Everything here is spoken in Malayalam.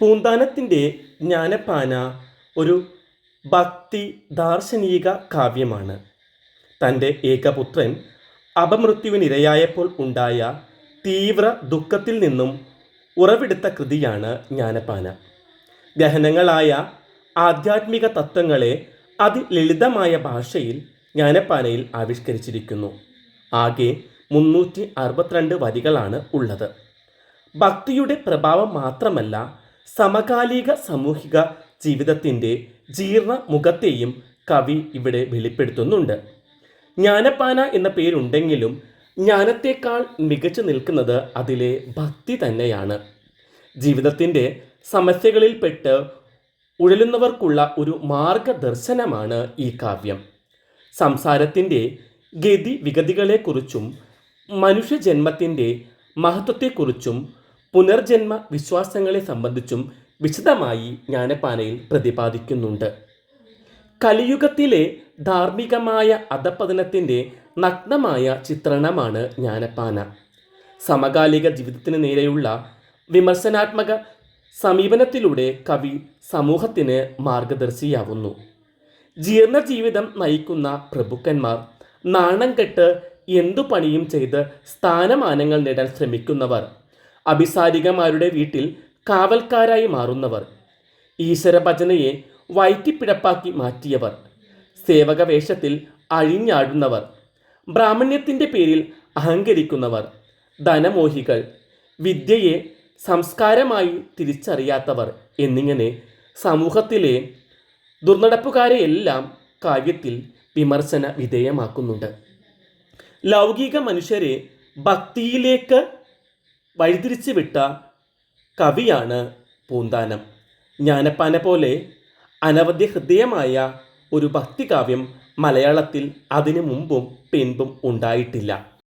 പൂന്താനത്തിന്റെ ജ്ഞാനപ്പാന ഒരു ഭക്തി ദാർശനിക കാവ്യമാണ്. തന്റെ ഏകപുത്രൻ അപമൃത്യുവിനിരയായപ്പോൾ ഉണ്ടായ തീവ്ര ദുഃഖത്തിൽ നിന്നും ഉറവെടുത്ത കൃതിയാണ് ജ്ഞാനപ്പാന ഗഹനങ്ങളായ ആധ്യാത്മിക തത്വങ്ങളെ അതിലളിതമായ ഭാഷയിൽ ജ്ഞാനപ്പാനയിൽ ആവിഷ്കരിച്ചിരിക്കുന്നു. ആകെ മുന്നൂറ്റി അറുപത്തിരണ്ട് വരികളാണ് ഉള്ളത്. ഭക്തിയുടെ പ്രഭാവം മാത്രമല്ല സമകാലിക സാമൂഹിക ജീവിതത്തിന്റെ ജീർണ മുഖത്തെയും കവി ഇവിടെ വെളിപ്പെടുത്തുന്നുണ്ട്. ജ്ഞാനപ്പാന എന്ന പേരുണ്ടെങ്കിലും ജ്ഞാനത്തേക്കാൾ മികച്ചു നിൽക്കുന്നത് അതിലെ ഭക്തി തന്നെയാണ്. ജീവിതത്തിന്റെ സമസ്യകളിൽപ്പെട്ട് ഉഴലുന്നവർക്കുള്ള ഒരു മാർഗദർശനമാണ് ഈ കാവ്യം. സംസാരത്തിന്റെ ഗതി വിഗതികളെക്കുറിച്ചും മനുഷ്യജന്മത്തിന്റെ മഹത്വത്തെക്കുറിച്ചും പുനർജന്മ വിശ്വാസങ്ങളെ സംബന്ധിച്ചും വിശദമായി ജ്ഞാനപ്പാനയിൽ പ്രതിപാദിക്കുന്നുണ്ട്. കലിയുഗത്തിലെ ധാർമ്മികമായ അധപതനത്തിന്റെ നഗ്നമായ ചിത്രണമാണ് ജ്ഞാനപാന. സമകാലിക ജീവിതത്തിന് നേരെയുള്ള വിമർശനാത്മക സമീപനത്തിലൂടെ കവി സമൂഹത്തിന് മാർഗദർശിയാവുന്നു. ജീർണ ജീവിതം നയിക്കുന്ന പ്രഭുക്കന്മാർ നാണം കെട്ട് എന്തു പണിയും ചെയ്ത് സ്ഥാനമാനങ്ങൾ നേടാൻ ശ്രമിക്കുന്നവർ അഭിസാരികമാരുടെ വീട്ടിൽ കാവൽക്കാരായി മാറുന്നവർ. ഈശ്വരഭജനയെ വയറ്റിപ്പിഴപ്പാക്കി മാറ്റിയവർ. സേവക വേഷത്തിൽ അഴിഞ്ഞാടുന്നവർ. ബ്രാഹ്മണ്യത്തിന്റെ പേരിൽ അഹങ്കരിക്കുന്നവർ. ധനമോഹികൾ. വിദ്യയെ സംസ്കാരമായി തിരിച്ചറിയാത്തവർ എന്നിങ്ങനെ സമൂഹത്തിലെ ദുർനടപ്പുകാരെയെല്ലാം കാവ്യത്തിൽ വിമർശന വിധേയമാക്കുന്നുണ്ട് ലൗകിക മനുഷ്യരെ ഭക്തിയിലേക്ക് വഴിതിരിച്ചു വിട്ട കവിയാണ് പൂന്താനം. ജ്ഞാനപ്പാന പോലെ അനവധ്യ ഹൃദയമായ ഒരു ഭക്തികാവ്യം മലയാളത്തിൽ അതിനു മുമ്പും പിൻപും ഉണ്ടായിട്ടില്ല.